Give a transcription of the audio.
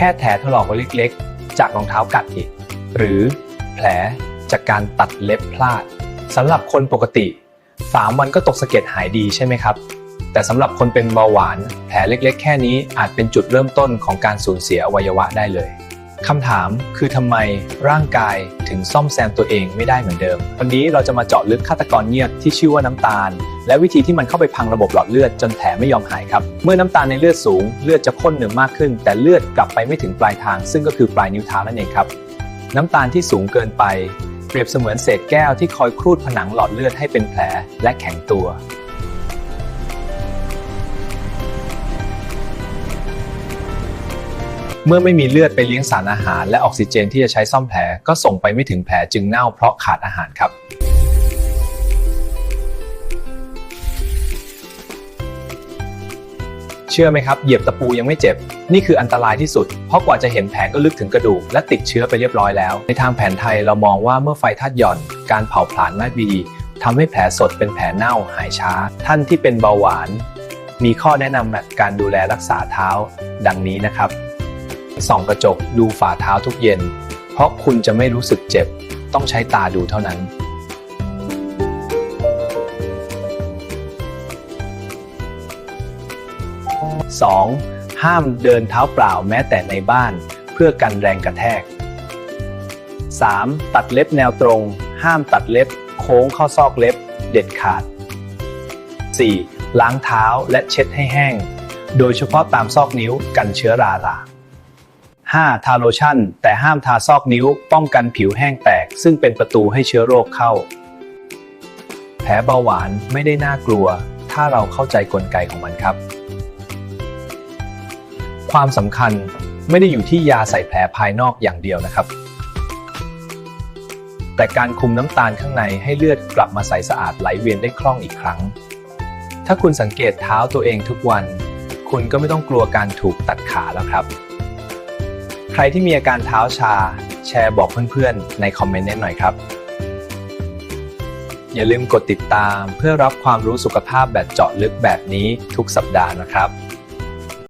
ค่แผลถลอกเล็กๆ จากรองเท้ากัดอีก หรือแผลจากการตัดเล็บพลาดสำหรับคนปกติ 3 วันก็ตกสะเก็ดหายดีใช่ไหมครับ แต่สำหรับคนเป็นเบาหวาน แผลเล็กๆ แค่นี้อาจเป็นจุดเริ่มต้นของการสูญเสียอวัยวะได้เลย คำถามคือทำไมร่างกายถึงซ่อมแซมตัวเองไม่ได้เหมือนเดิม วันนี้เราจะมาเจาะลึกฆาตกรเงียบที่ชื่อว่าน้ำตาล และวิธีที่มันเข้าไปพังระบบหลอดเลือดจนแผลไม่ยอมหายครับ เมื่อน้ำตาลในเลือดสูง เลือดจะข้นเหนืดมากขึ้น แต่เลือดกลับไปไม่ถึงปลายทาง ซึ่งก็คือปลายนิ้วเท้านั่นเองครับ น้ำตาลที่สูงเกินไป เปรียบเสมือนเศษแก้วที่คอยครูดผนังหลอดเลือดให้เป็นแผลและแข็งตัว เมื่อไม่มีเลือดไปเลี้ยงสารอาหาร และออกซิเจนที่จะใช้ซ่อมแผลก็ส่งไปไม่ถึงแผลจึงเน่าเพราะขาดอาหารครับเชื่อไหมครับเหยียบตะปูยังไม่เจ็บ นี่คืออันตรายที่สุด เพราะกว่าจะเห็นแผลก็ลึกถึงกระดูก และติดเชื้อไปเรียบร้อยแล้ว ในทางแผนไทยเรามองว่าเมื่อไฟธาตุหย่อน การเผาผลาญไม่ดีทำให้แผลสดเป็นแผลเน่าหายช้า ท่านที่เป็นเบาหวาน มีข้อแนะนำแบบการดูแลรักษาเท้า ดังนี้นะครับ ส่องกระจกดูฝ่าเท้าทุกเย็น เพราะคุณจะไม่รู้สึกเจ็บ ต้องใช้ตาดูเท่านั้น 2. ห้ามเดินเท้าเปล่าแม้แต่ในบ้าน เพื่อกันแรงกระแทก 3. ตัดเล็บแนวตรง ห้ามตัดเล็บ โค้งเข้าซอกเล็บ เด็ดขาด 4. ล้างเท้าและเช็ดให้แห้ง โดยเฉพาะตามซอกนิ้วกันเชื้อรารา 5. ทาโลชั่น แต่ห้ามทาซอกนิ้ว ป้องกันผิวแห้งแตก ซึ่งเป็นประตูให้เชื้อโรคเข้า แผลเบาหวานไม่ได้น่ากลัว ถ้าเราเข้าใจกลไกของมันครับ ความสำคัญไม่ได้อยู่ที่ยาใส่แผลภายนอกอย่างเดียวนะครับ แต่การคุมน้ำตาลข้างในให้เลือดกลับมาใสสะอาดไหลเวียนได้คล่องอีกครั้ง ถ้าคุณสังเกตเท้าตัวเองทุกวัน คุณก็ไม่ต้องกลัวการถูกตัดขาแล้วครับ ใครที่มีอาการเท้าชา แชร์บอกเพื่อนๆ ในคอมเมนต์หน่อยครับ อย่าลืมกดติดตามเพื่อรับความรู้สุขภาพแบบเจาะลึกแบบนี้ทุกสัปดาห์นะครับ